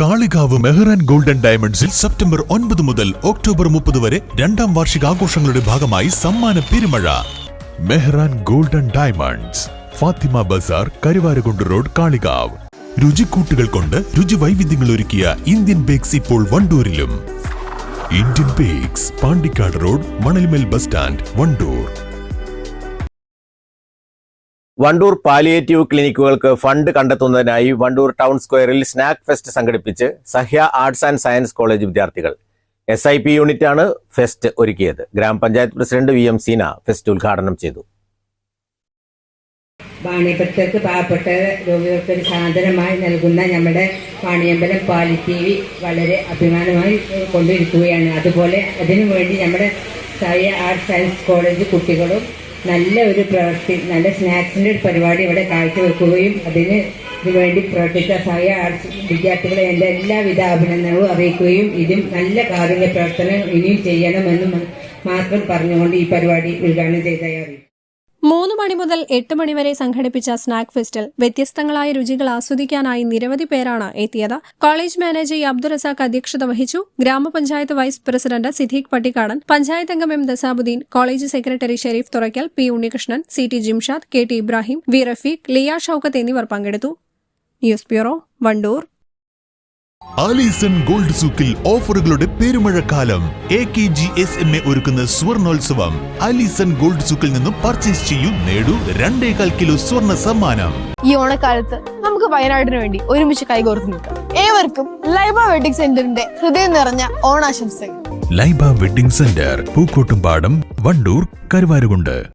Kalikavu Mehran golden ഡയമണ്ട്സിൽ September ഒൻപത് മുതൽ ഒക്ടോബർ മുപ്പത് വരെ രണ്ടാം വാർഷിക ആഘോഷങ്ങളുടെ ഭാഗമായി സമ്മാന പെരുമഴ. Mehran golden diamonds Fathima Bazar Karuvarakundu road Kalikavu. രുചിക്കൂട്ടുകൾ കൊണ്ട് രുചി വൈവിധ്യങ്ങൾ ഒരുക്കിയ ഇന്ത്യൻ ബേക്സ് ഇപ്പോൾ വണ്ടൂരിലും. Indian bakes Pandikkad road Manalmel bus stand Wandoor. Wandoor palliative ക്ലിനിക്കുകൾക്ക് fund കണ്ടെത്തുന്നതിനായി വണ്ടൂർ ടൗൺ സ്ക്വയറിൽ സ്നാക്ക് ഫെസ്റ്റ് സംഘടിപ്പിച്ച് Sahya arts and science college വിദ്യാർത്ഥികൾ. എസ് ഐ പി യൂണിറ്റാണ് ഫെസ്റ്റ് ഒരുക്കിയത്. ഗ്രാമപഞ്ചായത്ത് president V M Seena fest ഉദ്ഘാടനം ചെയ്തു. വാണിഭക്തർക്ക് പാവപ്പെട്ട രോഗികൾക്ക് ഒരു നൽകുന്ന നമ്മുടെ വാണിയമ്പലം പാലിറ്റീവി വളരെ അഭിമാനമായി കൊണ്ടിരിക്കുകയാണ്. അതുപോലെ അതിനുവേണ്ടി നമ്മുടെ സഹ്യ ആർട്സ് സയൻസ് കോളേജ് കുട്ടികളും നല്ല ഒരു പ്രവൃത്തി നല്ല സ്നാക്സിന്റെ ഒരു പരിപാടി ഇവിടെ കാഴ്ചവെക്കുകയും അതിന് ഇതിനുവേണ്ടി പ്രവർത്തിച്ച സഹായ ആർട്സ് വിദ്യാർത്ഥികളെ എന്റെ എല്ലാവിധ അഭിനന്ദനവും അറിയിക്കുകയും ഇതിൽ നല്ല കാരുണ്യ പ്രവർത്തനം ഇനിയും ചെയ്യണമെന്നും മാത്രം പറഞ്ഞുകൊണ്ട് ഈ പരിപാടി ഉദ്ഘാടനം ചെയ്തതായി അറിയിക്കും മൂന്ന് മണി മുതൽ എട്ട് മണിവരെ സംഘടിപ്പിച്ച സ്നാക്ക് ഫെസ്റ്റിൽ വ്യത്യസ്തങ്ങളായ രുചികൾ ആസ്വദിക്കാനായി നിരവധി പേരാണ് എത്തിയത്. കോളേജ് മാനേജർ അബ്ദുൾ റസാഖ് അധ്യക്ഷത വഹിച്ചു. ഗ്രാമപഞ്ചായത്ത് വൈസ് പ്രസിഡന്റ് സിദ്ദീഖ് പട്ടിക്കാടൻ പഞ്ചായത്ത് അംഗം M Dasabuddin college secretary Shereef Thurakkal P Unnikrishnan C T Jimshad K T Ibrahim V Rafeeq Liya Shoukath എന്നിവർ പങ്കെടുത്തു. News bureau Wandoor. Alison gold സൂക്കിൽ ഓഫറുകളുടെ പെരുമഴക്കാലം. A K G S M A ഒരുക്കുന്ന സ്വർണോത്സവം. Alison gold സൂക്കിൽ നിന്നും purchase ചെയ്യൂ നേടൂ രണ്ടേകാൽ kilo സ്വർണ സമ്മാനം. ഈ ഓണക്കാലത്ത് നമുക്ക് വയനാടിന് വേണ്ടി ഒരുമിച്ച് കൈകോർത്ത് നിൽക്കാം. ഏവർക്കും ലൈബ വെഡിംഗ് സെന്ററിന്റെ ഹൃദയം നിറഞ്ഞ ഓണാശംസകൾ. Laiba wedding centre Pookkottumpadam Wandoor Karuvarakundu.